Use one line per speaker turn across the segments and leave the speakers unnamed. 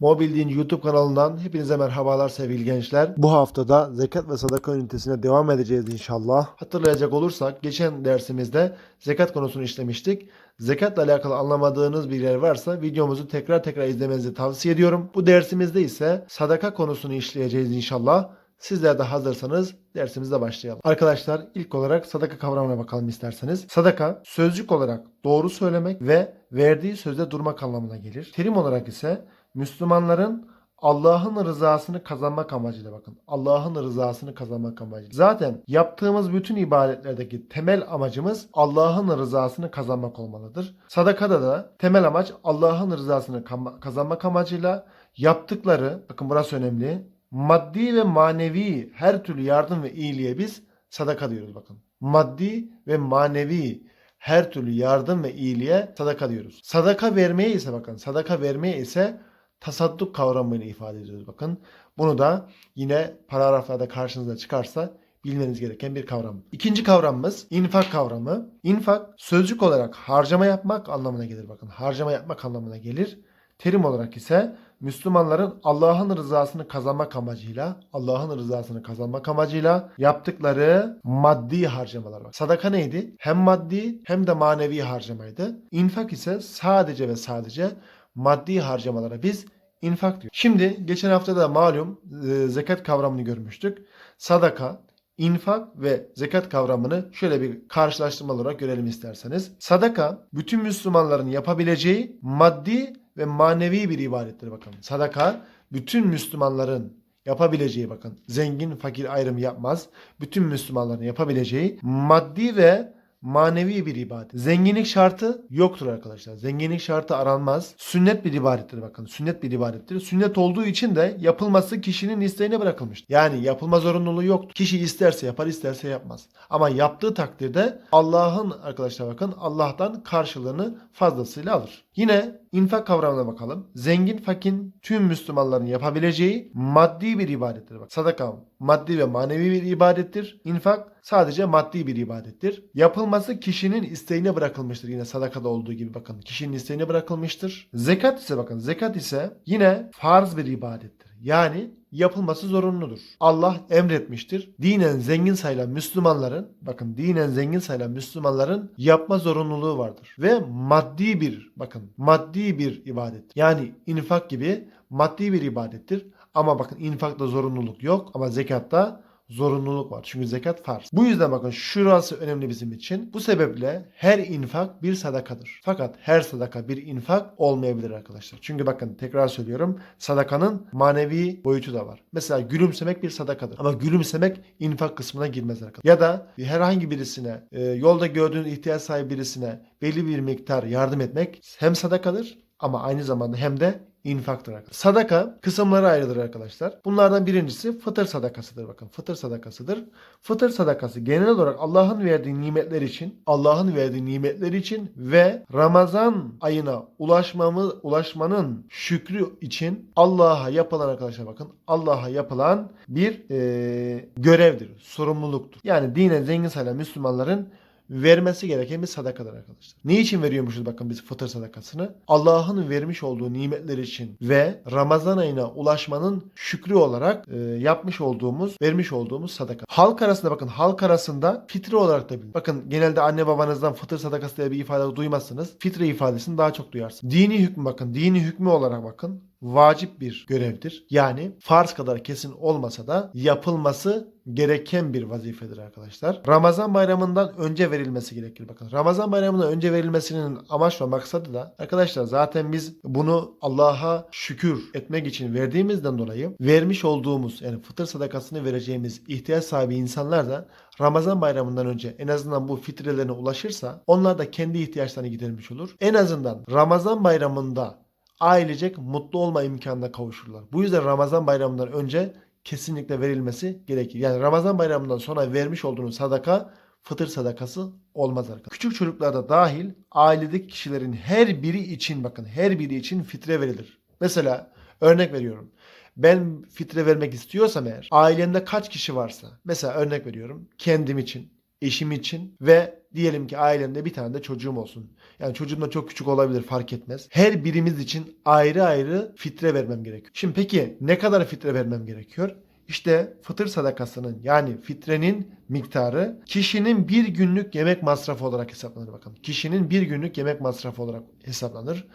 Mobildiğin YouTube kanalından hepinize merhabalar sevgili gençler. Bu haftada zekat ve sadaka ünitesine devam edeceğiz inşallah. Hatırlayacak olursak geçen dersimizde zekat konusunu işlemiştik. Zekatla alakalı anlamadığınız bir yer varsa videomuzu tekrar tekrar izlemenizi tavsiye ediyorum. Bu dersimizde ise sadaka konusunu işleyeceğiz inşallah. Sizler de hazırsanız dersimize başlayalım. Arkadaşlar ilk olarak sadaka kavramına bakalım isterseniz. Sadaka sözcük olarak doğru söylemek ve verdiği sözde durmak anlamına gelir. Terim olarak ise Müslümanların Allah'ın rızasını kazanmak amacıyla bakın. Allah'ın rızasını kazanmak amacıyla. Zaten yaptığımız bütün ibadetlerdeki temel amacımız Allah'ın rızasını kazanmak olmalıdır. Sadakada da temel amaç Allah'ın rızasını kazanmak amacıyla yaptıkları, bakın burası önemli, maddi ve manevi her türlü yardım ve iyiliğe biz sadaka diyoruz bakın. Maddi ve manevi her türlü yardım ve iyiliğe sadaka diyoruz. Sadaka vermeye ise bakın, sadaka vermeye ise tasadduk kavramıyla ifade ediyoruz bakın. Bunu da yine paragraflarda karşınıza çıkarsa bilmeniz gereken bir kavram. İkinci kavramımız infak kavramı. İnfak sözcük olarak harcama yapmak anlamına gelir bakın. Harcama yapmak anlamına gelir. Terim olarak ise Müslümanların Allah'ın rızasını kazanmak amacıyla, Allah'ın rızasını kazanmak amacıyla yaptıkları maddi harcamalar var. Sadaka neydi? Hem maddi hem de manevi harcamaydı. İnfak ise sadece ve sadece maddi harcamalara biz infak diyor. Şimdi geçen hafta da malum e, zekat kavramını görmüştük. Sadaka, infak ve zekat kavramını şöyle bir karşılaştırma olarak görelim isterseniz. Sadaka bütün Müslümanların yapabileceği maddi ve manevi bir ibadettir bakın. Sadaka bütün Müslümanların yapabileceği bakın. Zengin, fakir ayrımı yapmaz. Bütün Müslümanların yapabileceği maddi ve manevi bir ibadet. Zenginlik şartı yoktur arkadaşlar. Zenginlik şartı aranmaz. Sünnet bir ibadettir bakın. Sünnet bir ibadettir. Sünnet olduğu için de yapılması kişinin isteğine bırakılmıştır. Yani yapılma zorunluluğu yoktur. Kişi isterse yapar, isterse yapmaz. Ama yaptığı takdirde Allah'ın arkadaşlar bakın Allah'tan karşılığını fazlasıyla alır. Yine infak kavramına bakalım. Zengin fakin tüm Müslümanların yapabileceği maddi bir ibadettir. Bak sadaka maddi ve manevi bir ibadettir. İnfak sadece maddi bir ibadettir. Yapılması kişinin isteğine bırakılmıştır. Yine sadakada olduğu gibi bakın kişinin isteğine bırakılmıştır. Zekat ise bakın zekat ise yine farz bir ibadettir. Yani yapılması zorunludur. Allah emretmiştir. Dinen zengin sayılan Müslümanların bakın dinen zengin sayılan Müslümanların yapma zorunluluğu vardır. Ve maddi bir bakın maddi bir ibadet. Yani infak gibi maddi bir ibadettir. Ama bakın infakta zorunluluk yok ama zekatta zorunluluk var. Çünkü zekat farz. Bu yüzden bakın şurası önemli bizim için. Bu sebeple her infak bir sadakadır. Fakat her sadaka bir infak olmayabilir arkadaşlar. Çünkü bakın tekrar söylüyorum sadakanın manevi boyutu da var. Mesela gülümsemek bir sadakadır. Ama gülümsemek infak kısmına girmez arkadaşlar. Ya da herhangi birisine e, yolda gördüğün ihtiyaç sahibi birisine belli bir miktar yardım etmek hem sadakadır ama aynı zamanda hem de infaktır arkadaşlar. Sadaka kısımlara ayrılır arkadaşlar. Bunlardan birincisi fıtır sadakasıdır bakın. Fıtır sadakasıdır. Fıtır sadakası genel olarak Allah'ın verdiği nimetler için, Allah'ın verdiği nimetler için ve Ramazan ayına ulaşmamız ulaşmanın şükrü için Allah'a yapılan arkadaşlar bakın Allah'a yapılan bir eee, görevdir, sorumluluktur. Yani dinen zengin sayılan Müslümanların vermesi gereken bir sadakadır arkadaşlar. Ne için veriyormuşuz bakın biz fıtır sadakasını? Allah'ın vermiş olduğu nimetler için ve Ramazan ayına ulaşmanın şükrü olarak e, yapmış olduğumuz, vermiş olduğumuz sadaka. Halk arasında bakın halk arasında fitre olarak da bilin. Bakın genelde anne babanızdan fıtır sadakası diye bir ifade duymazsınız. Fitre ifadesini daha çok duyarsınız. Dini hükmü bakın. Dini hükmü olarak bakın vacip bir görevdir. Yani farz kadar kesin olmasa da yapılması gereken bir vazifedir arkadaşlar. Ramazan bayramından önce verilmesi gerekir. Bakın Ramazan bayramından önce verilmesinin amaç ve maksadı da arkadaşlar zaten biz bunu Allah'a şükür etmek için verdiğimizden dolayı vermiş olduğumuz yani fıtır sadakasını vereceğimiz ihtiyaç sahibi insanlar da Ramazan bayramından önce en azından bu fitrelerine ulaşırsa onlar da kendi ihtiyaçlarını gidermiş olur. En azından Ramazan bayramında ailecek mutlu olma imkanına kavuşurlar. Bu yüzden Ramazan bayramından önce kesinlikle verilmesi gerekir. Yani Ramazan bayramından sonra vermiş olduğunuz sadaka fıtır sadakası olmaz arkadaşlar. Küçük çocuklarda dahil ailedeki kişilerin her biri için bakın her biri için fitre verilir. Mesela örnek veriyorum. Ben fitre vermek istiyorsam eğer ailemde kaç kişi varsa mesela örnek veriyorum kendim için eşim için ve diyelim ki ailemde bir tane de çocuğum olsun. Yani çocuğum da çok küçük olabilir fark etmez. Her birimiz için ayrı ayrı fitre vermem gerekiyor. Şimdi peki ne kadar fitre vermem gerekiyor? İşte fıtır sadakasının yani fitrenin miktarı kişinin bir günlük yemek masrafı olarak hesaplanır bakın. Kişinin bir günlük yemek masrafı olarak hesaplanır.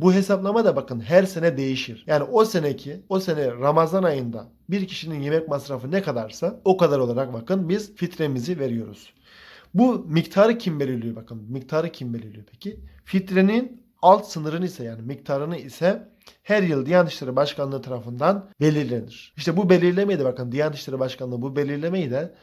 Bu hesaplama da bakın her sene değişir. Yani o seneki o sene Ramazan ayında bir kişinin yemek masrafı ne kadarsa o kadar olarak bakın biz fitremizi veriyoruz. Bu miktarı kim belirliyor bakın. Miktarı kim belirliyor peki? Fitrenin alt sınırını ise yani miktarını ise her yıl Diyanet İşleri Başkanlığı tarafından belirlenir. İşte bu belirlemeyi de bakın Diyanet İşleri Başkanlığı bu belirlemeyi de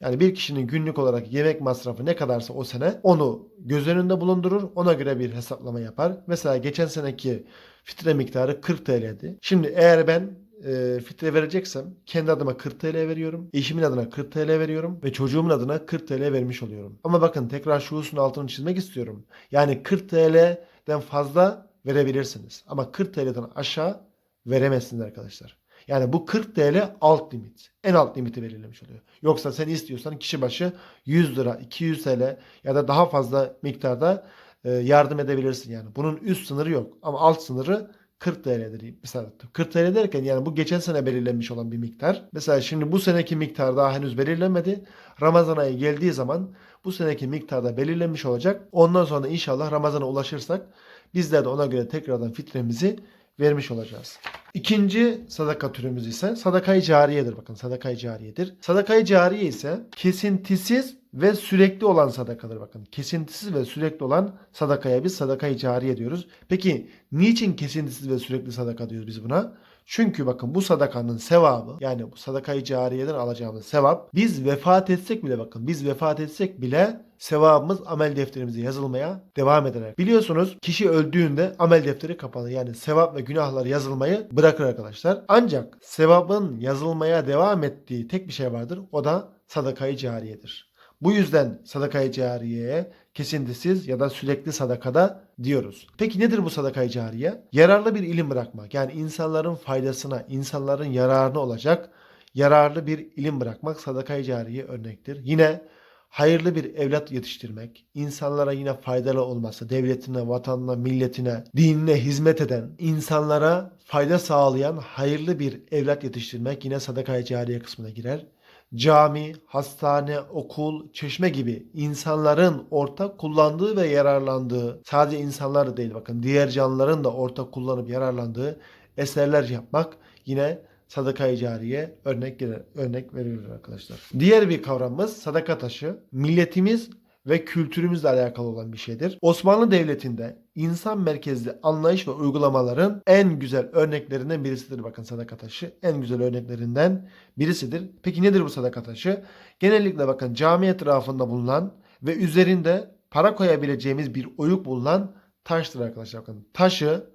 yani bir kişinin günlük olarak yemek masrafı ne kadarsa o sene onu göz önünde bulundurur. Ona göre bir hesaplama yapar. Mesela geçen seneki fitre miktarı 40 TL'di. Şimdi eğer ben e, fitre vereceksem kendi adıma 40 TL veriyorum. Eşimin adına 40 TL veriyorum ve çocuğumun adına 40 TL vermiş oluyorum. Ama bakın tekrar şu hususun altını çizmek istiyorum. Yani 40 TL'den fazla verebilirsiniz. Ama 40 TL'den aşağı veremezsiniz arkadaşlar. Yani bu 40 TL alt limit. En alt limiti belirlemiş oluyor. Yoksa sen istiyorsan kişi başı 100 lira, 200 TL ya da daha fazla miktarda e, yardım edebilirsin yani. Bunun üst sınırı yok. Ama alt sınırı 40 TL'dir. Mesela 40 TL derken yani bu geçen sene belirlenmiş olan bir miktar. Mesela şimdi bu seneki miktar daha henüz belirlenmedi. Ramazan ayı geldiği zaman bu seneki miktarda belirlenmiş olacak. Ondan sonra inşallah Ramazan'a ulaşırsak bizler de ona göre tekrardan fitremizi vermiş olacağız. İkinci sadaka türümüz ise sadakayı cariyedir. Bakın sadakayı cariyedir. Sadakayı cariye ise kesintisiz ve sürekli olan sadakadır. Bakın kesintisiz ve sürekli olan sadakaya biz sadakayı cariye diyoruz. Peki niçin kesintisiz ve sürekli sadaka diyoruz biz buna? Çünkü bakın bu sadakanın sevabı yani bu sadakayı cariyeden alacağımız sevap biz vefat etsek bile bakın biz vefat etsek bile sevabımız amel defterimize yazılmaya devam eder. Biliyorsunuz kişi öldüğünde amel defteri kapanır. Yani sevap ve günahlar yazılmayı bırakır arkadaşlar. Ancak sevabın yazılmaya devam ettiği tek bir şey vardır. O da sadakayı cariyedir. Bu yüzden sadakayı cariyeye kesintisiz ya da sürekli sadakada diyoruz. Peki nedir bu sadakayı cariye? Yararlı bir ilim bırakmak. Yani insanların faydasına, insanların yararına olacak yararlı bir ilim bırakmak sadakayı cariye örnektir. Yine hayırlı bir evlat yetiştirmek, insanlara yine faydalı olması, devletine, vatanına, milletine, dinine hizmet eden, insanlara fayda sağlayan hayırlı bir evlat yetiştirmek yine sadakayı cariye kısmına girer cami, hastane, okul, çeşme gibi insanların ortak kullandığı ve yararlandığı, sadece insanlar değil bakın diğer canlıların da ortak kullanıp yararlandığı eserler yapmak yine sadaka-i cariye örnek örnek verilir arkadaşlar. Diğer bir kavramımız sadaka taşı. Milletimiz ve kültürümüzle alakalı olan bir şeydir. Osmanlı Devleti'nde insan merkezli anlayış ve uygulamaların en güzel örneklerinden birisidir. Bakın sadaka taşı en güzel örneklerinden birisidir. Peki nedir bu sadaka taşı? Genellikle bakın cami etrafında bulunan ve üzerinde para koyabileceğimiz bir oyuk bulunan taştır arkadaşlar. Bakın taşı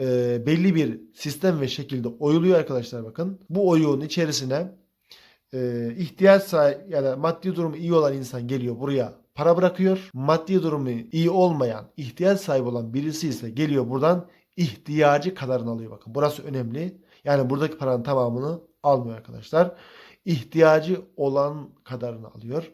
e, belli bir sistem ve şekilde oyuluyor arkadaşlar bakın. Bu oyuğun içerisine e, ihtiyaç sahibi ya da maddi durumu iyi olan insan geliyor buraya para bırakıyor. Maddi durumu iyi olmayan, ihtiyaç sahibi olan birisi ise geliyor buradan ihtiyacı kadarını alıyor. Bakın burası önemli. Yani buradaki paranın tamamını almıyor arkadaşlar. İhtiyacı olan kadarını alıyor.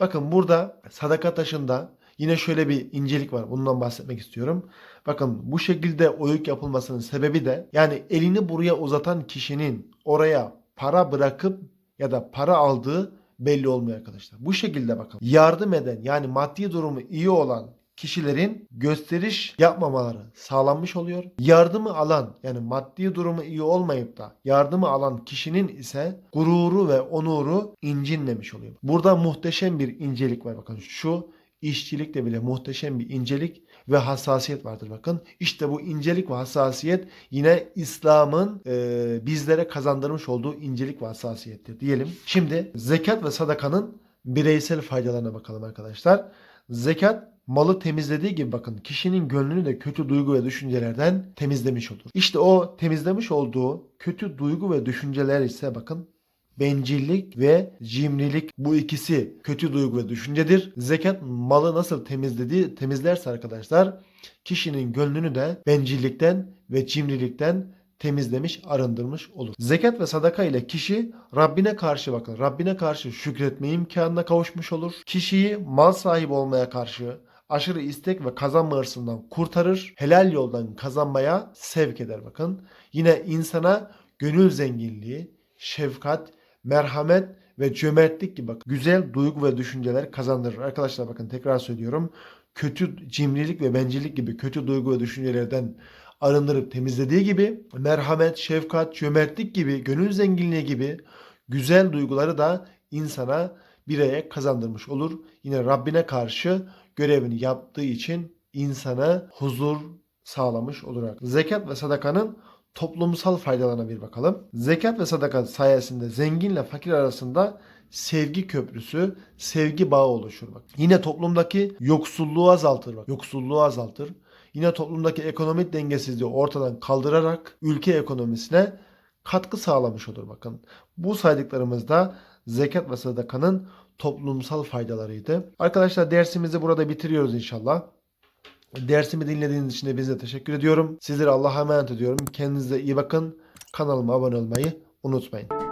Bakın burada sadaka taşında yine şöyle bir incelik var. Bundan bahsetmek istiyorum. Bakın bu şekilde oyuk yapılmasının sebebi de yani elini buraya uzatan kişinin oraya para bırakıp ya da para aldığı belli olmuyor arkadaşlar. Bu şekilde bakın. Yardım eden yani maddi durumu iyi olan kişilerin gösteriş yapmamaları sağlanmış oluyor. Yardımı alan yani maddi durumu iyi olmayıp da yardımı alan kişinin ise gururu ve onuru incinmemiş oluyor. Burada muhteşem bir incelik var bakın. Şu işçilikte bile muhteşem bir incelik ve hassasiyet vardır bakın. İşte bu incelik ve hassasiyet yine İslam'ın e, bizlere kazandırmış olduğu incelik ve hassasiyettir diyelim. Şimdi zekat ve sadakanın bireysel faydalarına bakalım arkadaşlar. Zekat malı temizlediği gibi bakın kişinin gönlünü de kötü duygu ve düşüncelerden temizlemiş olur. İşte o temizlemiş olduğu kötü duygu ve düşünceler ise bakın bencillik ve cimrilik bu ikisi kötü duygu ve düşüncedir. Zekat malı nasıl temizlediği temizlerse arkadaşlar kişinin gönlünü de bencillikten ve cimrilikten temizlemiş, arındırmış olur. Zekat ve sadaka ile kişi Rabbine karşı bakın, Rabbine karşı şükretme imkanına kavuşmuş olur. Kişiyi mal sahibi olmaya karşı aşırı istek ve kazanma hırsından kurtarır. Helal yoldan kazanmaya sevk eder bakın. Yine insana gönül zenginliği, şefkat, merhamet ve cömertlik gibi bak güzel duygu ve düşünceler kazandırır. Arkadaşlar bakın tekrar söylüyorum. Kötü cimrilik ve bencillik gibi kötü duygu ve düşüncelerden arındırıp temizlediği gibi merhamet, şefkat, cömertlik gibi, gönül zenginliği gibi güzel duyguları da insana bireye kazandırmış olur. Yine Rabbine karşı görevini yaptığı için insana huzur sağlamış olur. Zekat ve sadakanın toplumsal faydalarına bir bakalım. Zekat ve sadaka sayesinde zenginle fakir arasında sevgi köprüsü, sevgi bağı oluşur bak. Yine toplumdaki yoksulluğu azaltır bak. Yoksulluğu azaltır. Yine toplumdaki ekonomik dengesizliği ortadan kaldırarak ülke ekonomisine katkı sağlamış olur bakın. Bu saydıklarımızda zekat ve sadakanın toplumsal faydalarıydı. Arkadaşlar dersimizi burada bitiriyoruz inşallah. Dersimi dinlediğiniz için de bize teşekkür ediyorum. Sizleri Allah'a emanet ediyorum. Kendinize iyi bakın. Kanalıma abone olmayı unutmayın.